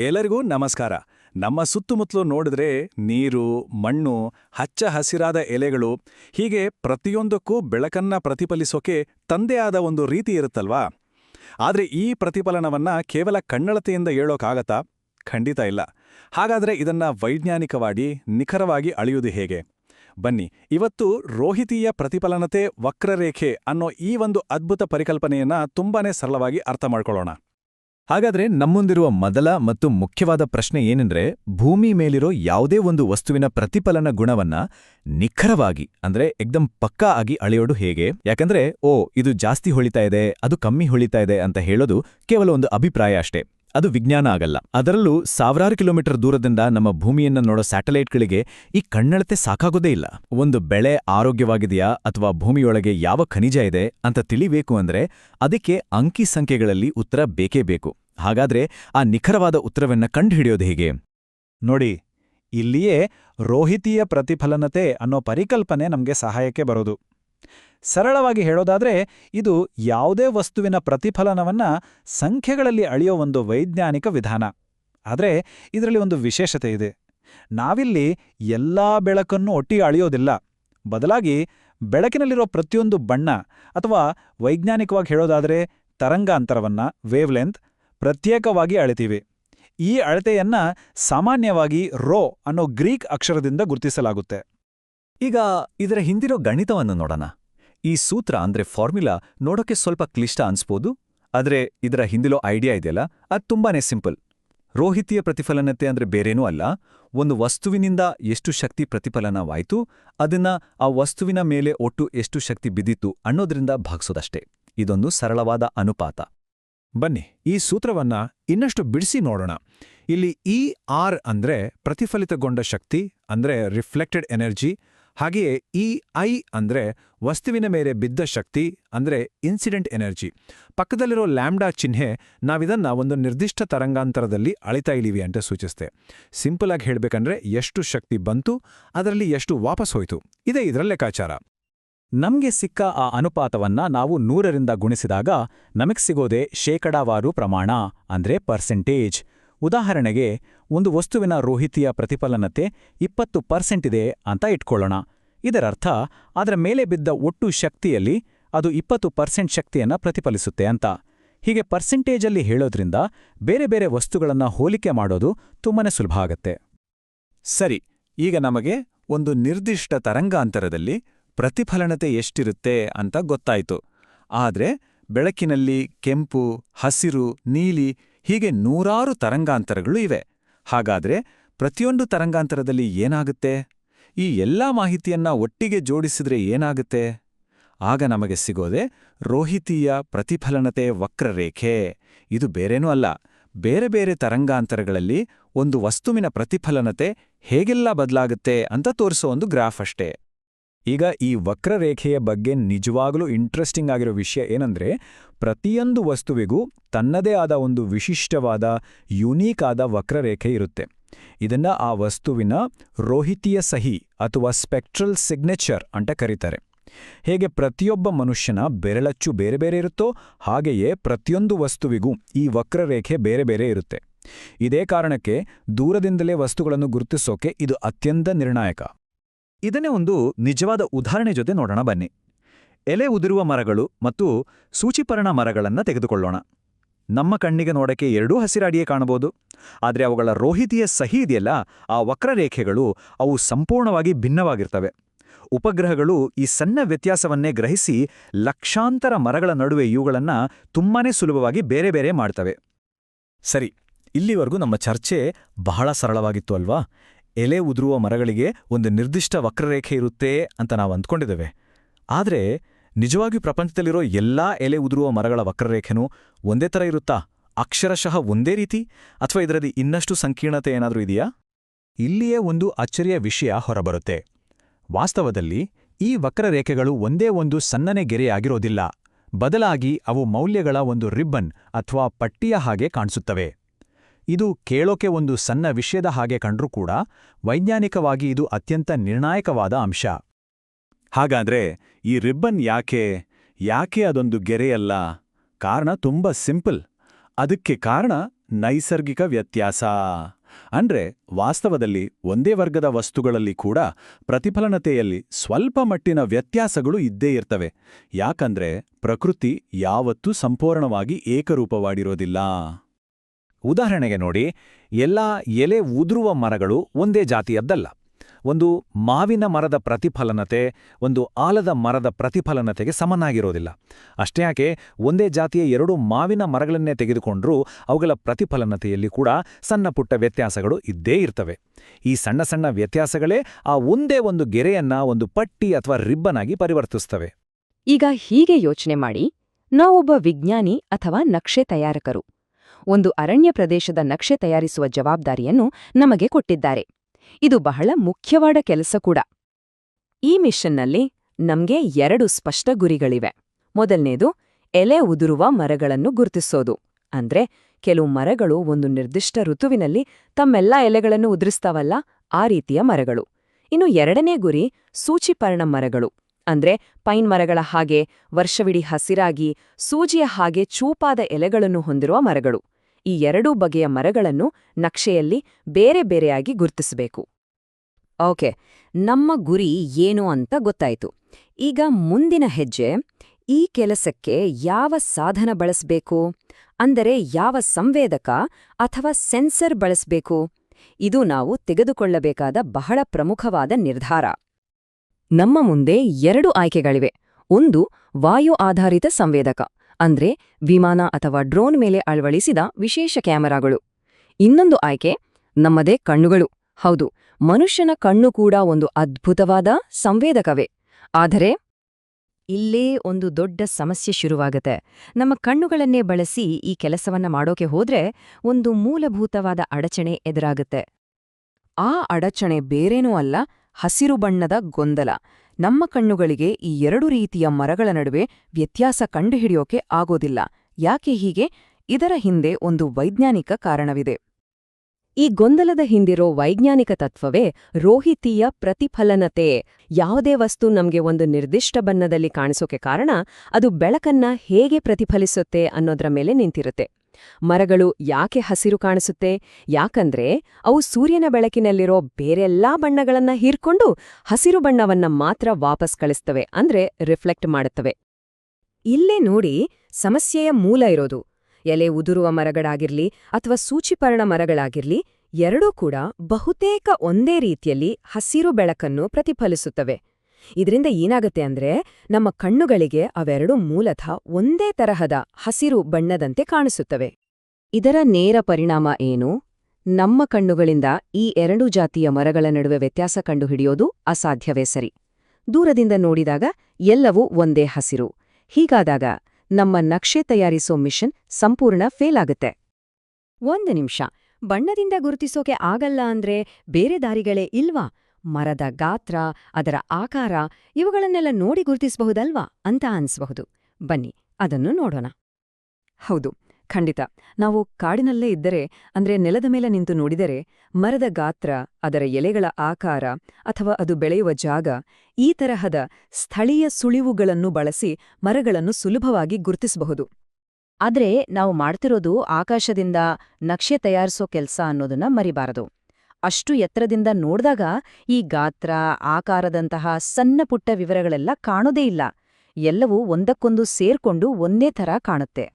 ಎಲ್ಲರಿಗೂ ನಮಸ್ಕಾರ. ನಮ್ಮ ಸುತ್ತಮುತ್ತಲು ನೋಡಿದ್ರೆ ನೀರು, ಮಣ್ಣು, ಹಚ್ಚ ಹಸಿರಾದ ಎಲೆಗಳು, ಹೀಗೆ ಪ್ರತಿಯೊಂದಕ್ಕೂ ಬೆಳಕನ್ನ ಪ್ರತಿಫಲಿಸೋಕೆ ತಂದೆ ಆದ ಒಂದು ರೀತಿ ಇರುತ್ತಲ್ವಾ? ಆದ್ರೆ ಈ ಪ್ರತಿಫಲನವನ್ನ ಕೇವಲ ಕಣ್ಣಳತೆಯಿಂದ ಹೇಳೋಕ್ಕಾಗತ್ತಾ ಖಂಡಿತ ಇಲ್ಲ. ಹಾಗಾದ್ರೆ ಇದನ್ನ ವೈಜ್ಞಾನಿಕವಾಗಿ, ನಿಖರವಾಗಿ ಅಳೆಯುವುದು ಹೇಗೆ? ಬನ್ನಿ, ಇವತ್ತು ರೋಹಿತೀಯ ಪ್ರತಿಫಲನತೆ ವಕ್ರರೇಖೆ ಅನ್ನೋ ಈ ಒಂದು ಅದ್ಭುತ ಪರಿಕಲ್ಪನೆಯನ್ನ ತುಂಬಾನೇ ಸರಳವಾಗಿ ಅರ್ಥ ಮಾಡ್ಕೊಳ್ಳೋಣ. ಹಾಗಾದ್ರೆ ನಮ್ಮೊಂದಿರುವ ಮೊದಲ ಮತ್ತು ಮುಖ್ಯವಾದ ಪ್ರಶ್ನೆ ಏನೆಂದ್ರೆ, ಭೂಮಿ ಮೇಲಿರೋ ಯಾವುದೇ ಒಂದು ವಸ್ತುವಿನ ಪ್ರತಿಫಲನ ಗುಣವನ್ನ ನಿಖರವಾಗಿ, ಅಂದ್ರೆ ಎಕ್ದಂ ಪಕ್ಕಾ ಆಗಿ ಅಳೆಯೋಡು ಹೇಗೆ? ಯಾಕಂದ್ರೆ, ಓ, ಇದು ಜಾಸ್ತಿ ಹೊಳಿತಾ ಇದೆ, ಅದು ಕಮ್ಮಿ ಹೊಳಿತಾ ಇದೆ ಅಂತ ಹೇಳೋದು ಕೇವಲ ಒಂದು ಅಭಿಪ್ರಾಯ ಅಷ್ಟೇ. ಅದು ವಿಜ್ಞಾನ ಆಗಲ್ಲ. ಅದರಲ್ಲೂ ಸಾವಿರಾರು ಕಿಲೋಮೀಟರ್ ದೂರದಿಂದ ನಮ್ಮ ಭೂಮಿಯನ್ನ ನೋಡೋ ಸ್ಯಾಟಲೈಟ್ಗಳಿಗೆ ಈ ಕಣ್ಣಳತೆ ಸಾಕಾಗೋದೇ ಇಲ್ಲ. ಒಂದು ಬೆಳೆ ಆರೋಗ್ಯವಾಗಿದೆಯಾ ಅಥವಾ ಭೂಮಿಯೊಳಗೆ ಯಾವ ಖನಿಜ ಇದೆ ಅಂತ ತಿಳಿಬೇಕು ಅಂದ್ರೆ ಅದಕ್ಕೆ ಅಂಕಿ ಸಂಖ್ಯೆಗಳಲ್ಲಿ ಉತ್ತರ ಬೇಕೇ ಬೇಕು. ಹಾಗಾದ್ರೆ ಆ ನಿಖರವಾದ ಉತ್ತರವನ್ನ ಕಂಡುಹಿಡಿಯೋದು ಹೇಗೆ? ನೋಡಿ, ಇಲ್ಲಿಯೇ ರೋಹಿತೀಯ ಪ್ರತಿಫಲನತೆ ಅನ್ನೋ ಪರಿಕಲ್ಪನೆ ನಮಗೆ ಸಹಾಯಕ್ಕೆ ಬರೋದು. ಸರಳವಾಗಿ ಹೇಳೋದಾದ್ರೆ, ಇದು ಯಾವುದೇ ವಸ್ತುವಿನ ಪ್ರತಿಫಲನವನ್ನ ಸಂಖ್ಯೆಗಳಲ್ಲಿ ಅಳೆಯೋ ಒಂದು ವೈಜ್ಞಾನಿಕ ವಿಧಾನ. ಆದರೆ, ಇದರಲ್ಲಿ ಒಂದು ವಿಶೇಷತೆ ಇದೆ. ನಾವಿಲ್ಲಿ ಎಲ್ಲಾ ಬೆಳಕನ್ನು ಒಟ್ಟಿಗೆ ಅಳೆಯೋದಿಲ್ಲ. ಬದಲಾಗಿ, ಬೆಳಕಿನಲ್ಲಿರೋ ಪ್ರತಿಯೊಂದು ಬಣ್ಣ ಅಥವಾ ವೈಜ್ಞಾನಿಕವಾಗಿ ಹೇಳೋದಾದರೆ ತರಂಗಾಂತರವನ್ನ ವೇವ್ಲೆಂತ್ ಪ್ರತ್ಯೇಕವಾಗಿ ಅಳಿತೀವಿ. ಈ ಅಳತೆಯನ್ನ ಸಾಮಾನ್ಯವಾಗಿ ರೋ ಅನ್ನೋ ಗ್ರೀಕ್ ಅಕ್ಷರದಿಂದ ಗುರುತಿಸಲಾಗುತ್ತೆ. ಈಗ ಇದರ ಹಿಂದಿರೋ ಗಣಿತವನ್ನು ನೋಡೋಣ. ಈ ಸೂತ್ರ ಅಂದ್ರೆ ಫಾರ್ಮುಲಾ ನೋಡೋಕೆ ಸ್ವಲ್ಪ ಕ್ಲಿಷ್ಟ ಅನ್ಸ್ಬೋದು, ಆದ್ರೆ ಇದರ ಹಿಂದಿಲೋ ಐಡಿಯಾ ಇದೆಯಲ್ಲ, ಅದು ತುಂಬಾನೇ ಸಿಂಪಲ್. ರೋಹಿತೀಯ ಪ್ರತಿಫಲನತೆ ಅಂದ್ರೆ ಬೇರೇನೂ ಅಲ್ಲ, ಒಂದು ವಸ್ತುವಿನಿಂದ ಎಷ್ಟು ಶಕ್ತಿ ಪ್ರತಿಫಲನವಾಯಿತು, ಅದನ್ನ ಆ ವಸ್ತುವಿನ ಮೇಲೆ ಒಟ್ಟು ಎಷ್ಟು ಶಕ್ತಿ ಬಿದ್ದಿತ್ತು ಅನ್ನೋದ್ರಿಂದ ಭಾಗಿಸೋದಷ್ಟೇ. ಇದೊಂದು ಸರಳವಾದ ಅನುಪಾತ. ಬನ್ನಿ, ಈ ಸೂತ್ರವನ್ನ ಇನ್ನಷ್ಟು ಬಿಡಿಸಿ ನೋಡೋಣ. ಇಲ್ಲಿ ಇ ಆರ್ ಅಂದ್ರೆ ಪ್ರತಿಫಲಿತಗೊಂಡ ಶಕ್ತಿ, ಅಂದ್ರೆ ರಿಫ್ಲೆಕ್ಟೆಡ್ ಎನರ್ಜಿ ಹಾಗೆಯೇ ಇ ಐ ಅಂದ್ರೆ ವಸ್ತುವಿನ ಮೇಲೆ ಬಿದ್ದ ಶಕ್ತಿ, ಅಂದ್ರೆ ಇನ್ಸಿಡೆಂಟ್ ಎನರ್ಜಿ ಪಕ್ಕದಲ್ಲಿರೋ ಲ್ಯಾಂಬ್ಡಾ ಚಿಹ್ನೆ ನಾವಿದನ್ನ ಒಂದು ನಿರ್ದಿಷ್ಟ ತರಂಗಾಂತರದಲ್ಲಿ ಅಳಿತಾ ಇಳಿವಿ ಅಂತ ಸೂಚಿಸ್ತೆ ಸಿಂಪಲ್ ಆಗಿ ಹೇಳಬೇಕಂದ್ರೆ ಎಷ್ಟು ಶಕ್ತಿ ಬಂತು, ಅದರಲ್ಲಿ ಎಷ್ಟು ವಾಪಸ್ ಹೋಯ್ತು. ಇದೇ ಇದರ ಲೆಕ್ಕಾಚಾರ ನಮ್ಗೆ ಸಿಕ್ಕ ಆ ಅನುಪಾತವನ್ನ ನಾವು ನೂರರಿಂದ ಗುಣಿಸಿದಾಗ ನಮಗೆ ಸಿಗೋದೇ ಶೇಕಡಾವಾರು ಪ್ರಮಾಣ, ಅಂದ್ರೆ ಪರ್ಸೆಂಟೇಜ್ ಉದಾಹರಣೆಗೆ, ಒಂದು ವಸ್ತುವಿನ ರೋಹಿತಿಯ ಪ್ರತಿಫಲನತೆ ಇಪ್ಪತ್ತು ಪರ್ಸೆಂಟ್ ಇದೆ ಅಂತ ಇಟ್ಕೊಳ್ಳೋಣ. ಇದರರ್ಥ, ಅದರ ಮೇಲೆ ಬಿದ್ದ ಒಟ್ಟು ಶಕ್ತಿಯಲ್ಲಿ ಅದು ಇಪ್ಪತ್ತು ಪರ್ಸೆಂಟ್ ಶಕ್ತಿಯನ್ನ ಪ್ರತಿಫಲಿಸುತ್ತೆ ಅಂತ. ಹೀಗೆ ಪರ್ಸೆಂಟೇಜಲ್ಲಿ ಹೇಳೋದ್ರಿಂದ ಬೇರೆ ಬೇರೆ ವಸ್ತುಗಳನ್ನ ಹೋಲಿಕೆ ಮಾಡೋದು ತುಂಬಾನೇ ಸುಲಭ ಆಗತ್ತೆ. ಸರಿ, ಈಗ ನಮಗೆ ಒಂದು ನಿರ್ದಿಷ್ಟ ತರಂಗಾಂತರದಲ್ಲಿ ಪ್ರತಿಫಲನತೆ ಎಷ್ಟಿರುತ್ತೆ ಅಂತ ಗೊತ್ತಾಯ್ತು. ಆದ್ರೆ ಬೆಳಕಿನಲ್ಲಿ ಕೆಂಪು, ಹಸಿರು, ನೀಲಿ ಹೀಗೆ ನೂರಾರು ತರಂಗಾಂತರಗಳು ಇವೆ. ಹಾಗಾದ್ರೆ ಪ್ರತಿಯೊಂದು ತರಂಗಾಂತರದಲ್ಲಿ ಏನಾಗುತ್ತೆ? ಈ ಎಲ್ಲಾ ಮಾಹಿತಿಯನ್ನ ಒಟ್ಟಿಗೆ ಜೋಡಿಸಿದ್ರೆ ಏನಾಗುತ್ತೆ? ಆಗ ನಮಗೆ ಸಿಗೋದೆ ರೋಹಿತೀಯ ಪ್ರತಿಫಲನತೆ ವಕ್ರರೇಖೆ. ಇದು ಬೇರೇನೂ ಅಲ್ಲ. ಬೇರೆ ಬೇರೆ ತರಂಗಾಂತರಗಳಲ್ಲಿ ಒಂದು ವಸ್ತುವಿನ ಪ್ರತಿಫಲನತೆ ಹೇಗೆಲ್ಲ ಬದಲಾಗುತ್ತೆ ಅಂತ ತೋರಿಸೋ ಒಂದು ಗ್ರಾಫ್ ಅಷ್ಟೇ. ಈಗ ಈ ವಕ್ರರೇಖೆಯ ಬಗ್ಗೆ ನಿಜವಾಗಲೂ ಇಂಟ್ರೆಸ್ಟಿಂಗ್ ಆಗಿರೋ ವಿಷಯ ಏನಂದ್ರೆ, ಪ್ರತಿಯೊಂದು ವಸ್ತುವಿಗೂ ತನ್ನದೇ ಆದ ಒಂದು ವಿಶಿಷ್ಟವಾದ ಯುನೀಕ್ ಆದ ವಕ್ರರೇಖೆ ಇರುತ್ತೆ. ಇದನ್ನ ಆ ವಸ್ತುವಿನ ರೋಹಿತೀಯ ಸಹಿ ಅಥವಾ ಸ್ಪೆಕ್ಟ್ರಲ್ ಸಿಗ್ನೇಚರ್ ಅಂತ ಕರೀತಾರೆ. ಹೇಗೆ ಪ್ರತಿಯೊಬ್ಬ ಮನುಷ್ಯನ ಬೆರಳಚ್ಚು ಬೇರೆ ಬೇರೆ ಇರುತ್ತೋ, ಹಾಗೆಯೇ ಪ್ರತಿಯೊಂದು ವಸ್ತುವಿಗೂ ಈ ವಕ್ರರೇಖೆ ಬೇರೆ ಬೇರೆ ಇರುತ್ತೆ. ಇದೇ ಕಾರಣಕ್ಕೆ ದೂರದಿಂದಲೇ ವಸ್ತುಗಳನ್ನು ಗುರುತಿಸೋಕೆ ಇದು ಅತ್ಯಂತ ನಿರ್ಣಾಯಕ. ಇದನ್ನೇ ಒಂದು ನಿಜವಾದ ಉದಾಹರಣೆ ಜೊತೆ ನೋಡೋಣ ಬನ್ನಿ. ಎಲೆ ಉದುರುವ ಮರಗಳು ಮತ್ತು ಸೂಚಿಪರ್ಣ ಮರಗಳನ್ನು ತೆಗೆದುಕೊಳ್ಳೋಣ. ನಮ್ಮ ಕಣ್ಣಿಗೆ ನೋಡಕ್ಕೆ ಎರಡೂ ಹಸಿರಾಡಿಯೇ ಕಾಣಬಹುದು. ಆದರೆ ಅವುಗಳ ರೋಹಿತಿಯ ಸಹಿ ಇದೆಯಲ್ಲ, ಆ ವಕ್ರರೇಖೆಗಳು ಅವು ಸಂಪೂರ್ಣವಾಗಿ ಭಿನ್ನವಾಗಿರ್ತವೆ. ಉಪಗ್ರಹಗಳು ಈ ಸಣ್ಣ ವ್ಯತ್ಯಾಸವನ್ನೇ ಗ್ರಹಿಸಿ ಲಕ್ಷಾಂತರ ಮರಗಳ ನಡುವೆ ಇವುಗಳನ್ನು ತುಂಬಾನೇ ಸುಲಭವಾಗಿ ಬೇರೆ ಬೇರೆ ಮಾಡ್ತವೆ. ಸರಿ, ಇಲ್ಲಿವರೆಗೂ ನಮ್ಮ ಚರ್ಚೆ ಬಹಳ ಸರಳವಾಗಿತ್ತು ಅಲ್ವಾ? ಎಲೆ ಉದುರುವ ಮರಗಳಿಗೆ ಒಂದು ನಿರ್ದಿಷ್ಟ ವಕ್ರರೇಖೆ ಇರುತ್ತೆ ಅಂತ ನಾವು ಅಂದ್ಕೊಂಡಿದ್ದೇವೆ. ಆದರೆ ನಿಜವಾಗಿ ಪ್ರಪಂಚದಲ್ಲಿರೋ ಎಲ್ಲಾ ಎಲೆ ಉದುರುವ ಮರಗಳ ವಕ್ರರೇಖೆನೂ ಒಂದೇ ಥರ ಇರುತ್ತಾ? ಅಕ್ಷರಶಃ ಒಂದೇ ರೀತಿ? ಅಥವಾ ಇದರಲ್ಲಿ ಇನ್ನಷ್ಟು ಸಂಕೀರ್ಣತೆ ಏನಾದರೂ ಇದೆಯಾ? ಇಲ್ಲಿಯೇ ಒಂದು ಅಚ್ಚರಿಯ ವಿಷಯ ಹೊರಬರುತ್ತೆ. ವಾಸ್ತವದಲ್ಲಿ ಈ ವಕ್ರರೇಖೆಗಳು ಒಂದೇ ಒಂದು ಸಣ್ಣನೆ ಗೆರೆಯಾಗಿರೋದಿಲ್ಲ. ಬದಲಾಗಿ ಅವು ಮೌಲ್ಯಗಳ ಒಂದು ರಿಬ್ಬನ್ ಅಥವಾ ಪಟ್ಟಿಯ ಹಾಗೆ ಕಾಣಿಸುತ್ತವೆ. ಇದು ಕೇಳೋಕೆ ಒಂದು ಸಣ್ಣ ವಿಷಯದ ಹಾಗೆ ಕಂಡ್ರೂ ಕೂಡ ವೈಜ್ಞಾನಿಕವಾಗಿ ಇದು ಅತ್ಯಂತ ನಿರ್ಣಾಯಕವಾದ ಅಂಶ. ಹಾಗಾದ್ರೆ ಈ ರಿಬ್ಬನ್ ಯಾಕೆ ಯಾಕೆ ಅದೊಂದು ಗೆರೆಯಲ್ಲ? ಕಾರಣ ತುಂಬ ಸಿಂಪಲ್. ಅದಕ್ಕೆ ಕಾರಣ ನೈಸರ್ಗಿಕ ವ್ಯತ್ಯಾಸ. ಅಂದ್ರೆ ವಾಸ್ತವದಲ್ಲಿ ಒಂದೇ ವರ್ಗದ ವಸ್ತುಗಳಲ್ಲಿ ಕೂಡ ಪ್ರತಿಫಲನತೆಯಲ್ಲಿ ಸ್ವಲ್ಪ ಮಟ್ಟಿನ ವ್ಯತ್ಯಾಸಗಳು ಇದ್ದೇ ಇರ್ತವೆ. ಯಾಕಂದ್ರೆ ಪ್ರಕೃತಿ ಯಾವತ್ತೂ ಸಂಪೂರ್ಣವಾಗಿ ಏಕರೂಪವಾಗಿರೋದಿಲ್ಲ. ಉದಾಹರಣೆಗೆ ನೋಡಿ, ಎಲ್ಲ ಎಲೆ ಉದುರುವ ಮರಗಳು ಒಂದೇ ಜಾತಿಯದ್ದಲ್ಲ. ಒಂದು ಮಾವಿನ ಮರದ ಪ್ರತಿಫಲನತೆ, ಒಂದು ಆಲದ ಮರದ ಪ್ರತಿಫಲನತೆಗೆ ಸಮನಾಗಿರೋದಿಲ್ಲ. ಅಷ್ಟೇ ಯಾಕೆ, ಒಂದೇ ಜಾತಿಯ ಎರಡು ಮಾವಿನ ಮರಗಳನ್ನೇ ತೆಗೆದುಕೊಂಡ್ರೂ ಅವುಗಳ ಪ್ರತಿಫಲನತೆಯಲ್ಲಿ ಕೂಡ ಸಣ್ಣ ಪುಟ್ಟ ವ್ಯತ್ಯಾಸಗಳು ಇದ್ದೇ ಇರ್ತವೆ. ಈ ಸಣ್ಣ ಸಣ್ಣ ವ್ಯತ್ಯಾಸಗಳೇ ಆ ಒಂದೇ ಒಂದು ಗೆರೆಯನ್ನ ಒಂದು ಪಟ್ಟಿ ಅಥವಾ ರಿಬ್ಬನ್ ಆಗಿ ಪರಿವರ್ತಿಸ್ತವೆ. ಈಗ ಹೀಗೆ ಯೋಚನೆ ಮಾಡಿ, ನಾವೊಬ್ಬ ವಿಜ್ಞಾನಿ ಅಥವಾ ನಕ್ಷೆ ತಯಾರಕರು. ಒಂದು ಅರಣ್ಯ ಪ್ರದೇಶದ ನಕ್ಷೆ ತಯಾರಿಸುವ ಜವಾಬ್ದಾರಿಯನ್ನು ನಮಗೆ ಕೊಟ್ಟಿದ್ದಾರೆ. ಇದು ಬಹಳ ಮುಖ್ಯವಾದ ಕೆಲಸ ಕೂಡ. ಈ ಮಿಷನ್ನಲ್ಲಿ ನಮ್ಗೆ ಎರಡು ಸ್ಪಷ್ಟ ಗುರಿಗಳಿವೆ. ಮೊದಲನೇದು, ಎಲೆ ಉದುರುವ ಮರಗಳನ್ನು ಗುರುತಿಸೋದು. ಅಂದ್ರೆ, ಕೆಲವು ಮರಗಳು ಒಂದು ನಿರ್ದಿಷ್ಟ ಋತುವಿನಲ್ಲಿ ತಮ್ಮೆಲ್ಲಾ ಎಲೆಗಳನ್ನು ಉದುರಿಸ್ತಾವಲ್ಲ, ಆ ರೀತಿಯ ಮರಗಳು. ಇನ್ನು ಎರಡನೇ ಗುರಿ, ಸೂಚಿಪರ್ಣ ಮರಗಳು. ಅಂದ್ರೆ, ಪೈನ್ ಮರಗಳ ಹಾಗೆ ವರ್ಷವಿಡೀ ಹಸಿರಾಗಿ, ಸೂಜಿಯ ಹಾಗೆ ಚೂಪಾದ ಎಲೆಗಳನ್ನು ಹೊಂದಿರುವ ಮರಗಳು. ಈ ಎರಡೂ ಬಗೆಯ ಮರಗಳನ್ನು ನಕ್ಷೆಯಲ್ಲಿ ಬೇರೆ ಬೇರೆಯಾಗಿ ಗುರುತಿಸಬೇಕು. ಓಕೆ, ನಮ್ಮ ಗುರಿ ಏನು ಅಂತ ಗೊತ್ತಾಯಿತು. ಈಗ ಮುಂದಿನ ಹೆಜ್ಜೆ, ಈ ಕೆಲಸಕ್ಕೆ ಯಾವ ಸಾಧನ ಬಳಸಬೇಕು? ಅಂದರೆ ಯಾವ ಸಂವೇದಕ ಅಥವಾ ಸೆನ್ಸರ್ ಬಳಸಬೇಕು? ಇದು ನಾವು ತೆಗೆದುಕೊಳ್ಳಬೇಕಾದ ಬಹಳ ಪ್ರಮುಖವಾದ ನಿರ್ಧಾರ. ನಮ್ಮ ಮುಂದೆ ಎರಡು ಆಯ್ಕೆಗಳಿವೆ. ಒಂದು ವಾಯು ಆಧಾರಿತ ಸಂವೇದಕ. ಅಂದ್ರೆ ವಿಮಾನ ಅಥವಾ ಡ್ರೋನ್ ಮೇಲೆ ಅಳವಡಿಸಿದ ವಿಶೇಷ ಕ್ಯಾಮೆರಾಗಳು. ಇನ್ನೊಂದು ಆಯ್ಕೆ, ನಮ್ಮದೇ ಕಣ್ಣುಗಳು. ಹೌದು, ಮನುಷ್ಯನ ಕಣ್ಣು ಕೂಡ ಒಂದು ಅದ್ಭುತವಾದ ಸಂವೇದಕವೇ. ಆದರೆ, ಇಲ್ಲೇ ಒಂದು ದೊಡ್ಡ ಸಮಸ್ಯೆ ಶುರುವಾಗತ್ತೆ. ನಮ್ಮ ಕಣ್ಣುಗಳನ್ನೇ ಬಳಸಿ ಈ ಕೆಲಸವನ್ನ ಮಾಡೋಕೆ ಹೋದ್ರೆ ಒಂದು ಮೂಲಭೂತವಾದ ಅಡಚಣೆ ಎದುರಾಗುತ್ತೆ. ಆ ಅಡಚಣೆ ಬೇರೇನೂ ಅಲ್ಲ, ಹಸಿರು ಬಣ್ಣದ ಗೊಂದಲ. ನಮ್ಮ ಕಣ್ಣುಗಳಿಗೆ ಈ ಎರಡು ರೀತಿಯ ಮರಗಳ ನಡುವೆ ವ್ಯತ್ಯಾಸ ಕಂಡುಹಿಡಿಯೋಕೆ ಆಗೋದಿಲ್ಲ. ಯಾಕೆ ಹೀಗೆ? ಇದರ ಹಿಂದೆ ಒಂದು ವೈಜ್ಞಾನಿಕ ಕಾರಣವಿದೆ. ಈ ಗೊಂದಲದ ಹಿಂದಿರೋ ವೈಜ್ಞಾನಿಕ ತತ್ವವೇ ರೋಹಿತೀಯ ಪ್ರತಿಫಲನತೆ. ಯಾವುದೇ ವಸ್ತು ನಮಗೆ ಒಂದು ನಿರ್ದಿಷ್ಟ ಬಣ್ಣದಲ್ಲಿ ಕಾಣಿಸೋಕೆ ಕಾರಣ ಅದು ಬೆಳಕನ್ನ ಹೇಗೆ ಪ್ರತಿಫಲಿಸುತ್ತೆ ಅನ್ನೋದ್ರ ಮೇಲೆ ನಿಂತಿರುತ್ತೆ. ಮರಗಳು ಯಾಕೆ ಹಸಿರು ಕಾಣಿಸುತ್ತೆ? ಯಾಕಂದ್ರೆ ಅವು ಸೂರ್ಯನ ಬೆಳಕಿನಲ್ಲಿರೋ ಬೇರೆಲ್ಲಾ ಬಣ್ಣಗಳನ್ನ ಹೀರ್ಕೊಂಡು ಹಸಿರು ಬಣ್ಣವನ್ನ ಮಾತ್ರ ವಾಪಸ್ ಕಳಿಸ್ತವೆ, ಅಂದ್ರೆ ರಿಫ್ಲೆಕ್ಟ್ ಮಾಡುತ್ತವೆ. ಇಲ್ಲೇ ನೋಡಿ ಸಮಸ್ಯೆಯ ಮೂಲ ಇರೋದು. ಎಲೆ ಉದುರುವ ಮರಗಳಾಗಿರ್ಲಿ ಅಥವಾ ಸೂಚಿಪರ್ಣ ಮರಗಳಾಗಿರ್ಲಿ, ಎರಡೂ ಕೂಡ ಬಹುತೇಕ ಒಂದೇ ರೀತಿಯಲ್ಲಿ ಹಸಿರು ಬೆಳಕನ್ನು ಪ್ರತಿಫಲಿಸುತ್ತವೆ. ಇದರಿಂದ ಏನಾಗುತ್ತೆ ಅಂದ್ರೆ ನಮ್ಮ ಕಣ್ಣುಗಳಿಗೆ ಅವೆರಡೂ ಮೂಲತಃ ಒಂದೇ ತರಹದ ಹಸಿರು ಬಣ್ಣದಂತೆ ಕಾಣಿಸುತ್ತವೆ. ಇದರ ನೇರ ಪರಿಣಾಮ ಏನು? ನಮ್ಮ ಕಣ್ಣುಗಳಿಂದ ಈ ಎರಡು ಜಾತಿಯ ಮರಗಳ ನಡುವೆ ವ್ಯತ್ಯಾಸ ಕಂಡುಹಿಡಿಯೋದು ಅಸಾಧ್ಯವೇ ಸರಿ. ದೂರದಿಂದ ನೋಡಿದಾಗ ಎಲ್ಲವೂ ಒಂದೇ ಹಸಿರು. ಹೀಗಾದಾಗ ನಮ್ಮ ನಕ್ಷೆ ತಯಾರಿಸೋ ಮಿಷನ್ ಸಂಪೂರ್ಣ ಫೇಲ್ ಆಗುತ್ತೆ. ಒಂದು ನಿಮಿಷ. ಬಣ್ಣದಿಂದ ಗುರುತಿಸೋಕೆ ಆಗಲ್ಲ ಅಂದ್ರೆ ಬೇರೆ ದಾರಿಗಳೇ ಇಲ್ವಾ? ಮರದ ಗಾತ್ರ, ಅದರ ಆಕಾರ ಇವುಗಳನ್ನೆಲ್ಲ ನೋಡಿ ಗುರುತಿಸಬಹುದಲ್ವಾ ಅಂತ ಅನ್ಸಬಹುದು. ಬನ್ನಿ, ಅದನ್ನು ನೋಡೋಣ. ಹೌದು, ಖಂಡಿತ. ನಾವು ಕಾಡಿನಲ್ಲೇ ಇದ್ದರೆ, ಅಂದ್ರೆ ನೆಲದ ಮೇಲೆ ನಿಂತು ನೋಡಿದರೆ, ಮರದ ಗಾತ್ರ, ಅದರ ಎಲೆಗಳ ಆಕಾರ ಅಥವಾ ಅದು ಬೆಳೆಯುವ ಜಾಗ ಈ ತರಹದ ಸ್ಥಳೀಯ ಸುಳಿವುಗಳನ್ನು ಬಳಸಿ ಮರಗಳನ್ನು ಸುಲಭವಾಗಿ ಗುರುತಿಸಬಹುದು. ಆದರೆ ನಾವು ಮಾಡ್ತಿರೋದು ಆಕಾಶದಿಂದ ನಕ್ಷೆ ತಯಾರಿಸೋ ಕೆಲಸ ಅನ್ನೋದನ್ನ ಮರಿಬಾರದು. ಅಷ್ಟು ಎತ್ತರದಿಂದ ನೋಡ್ದಾಗ ಈ ಗಾತ್ರ, ಆಕಾರದಂತಹ ಸಣ್ಣ ಪುಟ್ಟ ವಿವರಗಳೆಲ್ಲ ಕಾಣೋದೇ ಇಲ್ಲ. ಎಲ್ಲವೂ ಒಂದಕ್ಕೊಂದು ಸೇರ್ಕೊಂಡು ಒಂದೇ ಥರ ಕಾಣುತ್ತೆ.